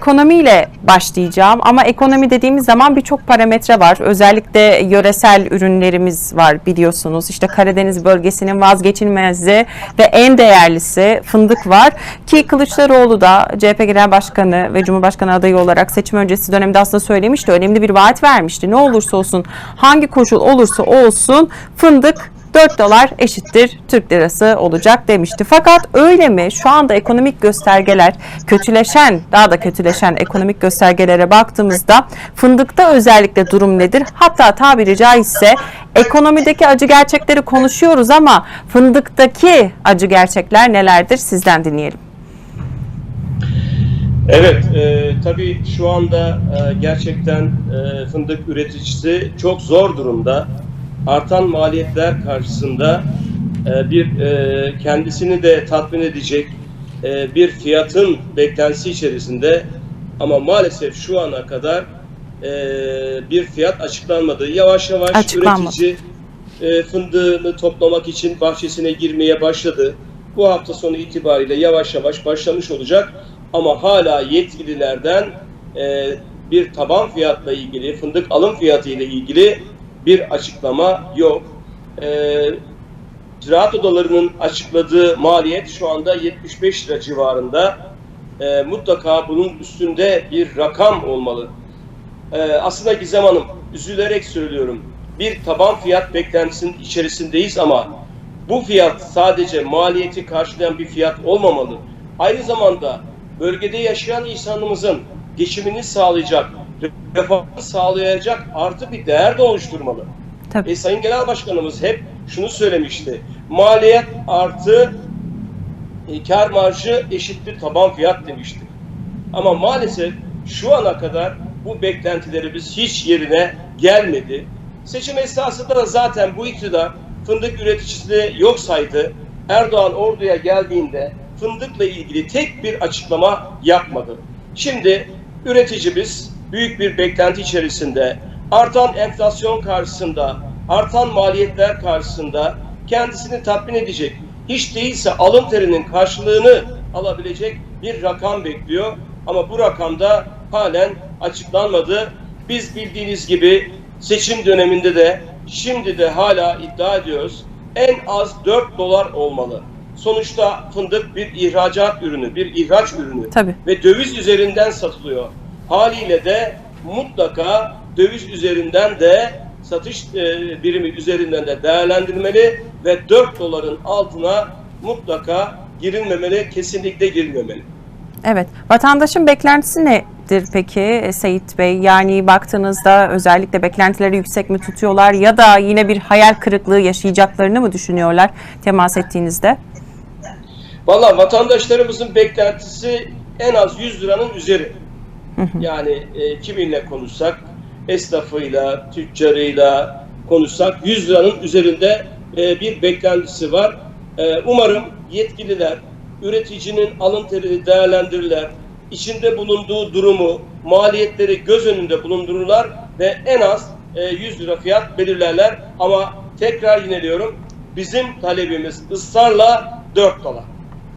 ekonomiyle başlayacağım ama ekonomi dediğimiz zaman birçok parametre var. Özellikle yöresel ürünlerimiz var biliyorsunuz. İşte Karadeniz bölgesinin vazgeçilmezi ve en değerlisi fındık var. Ki Kılıçdaroğlu da CHP Genel Başkanı ve Cumhurbaşkanı adayı olarak seçim öncesi dönemde aslında söylemişti. Önemli bir vaat vermişti. Ne olursa olsun, hangi koşul olursa olsun fındık 4 dolar eşittir Türk lirası olacak demişti. Fakat öyle mi? Şu anda ekonomik göstergeler kötüleşen, daha da kötüleşen ekonomik göstergelere baktığımızda fındıkta özellikle durum nedir? Hatta tabiri caizse ekonomideki acı gerçekleri konuşuyoruz ama fındıktaki acı gerçekler nelerdir? Sizden dinleyelim. Evet, e, tabii şu anda e, gerçekten e, fındık üreticisi çok zor durumda. Artan maliyetler karşısında e, bir e, kendisini de tatmin edecek e, bir fiyatın beklentisi içerisinde ama maalesef şu ana kadar e, bir fiyat açıklanmadı. Yavaş yavaş Açıklanmadı. üretici e, fındığını toplamak için bahçesine girmeye başladı. Bu hafta sonu itibariyle yavaş yavaş başlamış olacak ama hala yetkililerden e, bir taban fiyatla ilgili, fındık alım fiyatı ile ilgili bir açıklama yok. E, Ziraat odalarının açıkladığı maliyet şu anda 75 lira civarında. E, mutlaka bunun üstünde bir rakam olmalı. Ee, aslında Gizem Hanım, üzülerek söylüyorum. Bir taban fiyat beklentisinin içerisindeyiz ama bu fiyat sadece maliyeti karşılayan bir fiyat olmamalı. Aynı zamanda bölgede yaşayan insanımızın geçimini sağlayacak, refahını sağlayacak artı bir değer de oluşturmalı. Tabii. E, Sayın Genel Başkanımız hep şunu söylemişti. Maliyet artı e, kar marjı eşittir taban fiyat demişti. Ama maalesef şu ana kadar bu beklentilerimiz hiç yerine gelmedi. Seçim esnasında da zaten bu iktidar fındık üreticisini yok saydı. Erdoğan orduya geldiğinde fındıkla ilgili tek bir açıklama yapmadı. Şimdi üreticimiz büyük bir beklenti içerisinde artan enflasyon karşısında, artan maliyetler karşısında kendisini tatmin edecek, hiç değilse alın terinin karşılığını alabilecek bir rakam bekliyor. Ama bu rakamda halen açıklanmadı. Biz bildiğiniz gibi seçim döneminde de şimdi de hala iddia ediyoruz. En az 4 dolar olmalı. Sonuçta fındık bir ihracat ürünü, bir ihraç ürünü Tabii. ve döviz üzerinden satılıyor. Haliyle de mutlaka döviz üzerinden de satış e, birimi üzerinden de değerlendirmeli ve 4 doların altına mutlaka girilmemeli, kesinlikle girilmemeli. Evet. Vatandaşın beklentisi nedir peki e, Seyit Bey? Yani baktığınızda özellikle beklentileri yüksek mi tutuyorlar ya da yine bir hayal kırıklığı yaşayacaklarını mı düşünüyorlar temas ettiğinizde? Valla vatandaşlarımızın beklentisi en az 100 liranın üzeri. Yani e, kiminle konuşsak, esnafıyla, tüccarıyla konuşsak 100 liranın üzerinde e, bir beklentisi var. E, umarım yetkililer üreticinin alın terini değerlendirirler. içinde bulunduğu durumu, maliyetleri göz önünde bulundururlar ve en az e, 100 lira fiyat belirlerler. Ama tekrar yineliyorum bizim talebimiz ısrarla 4 dolar.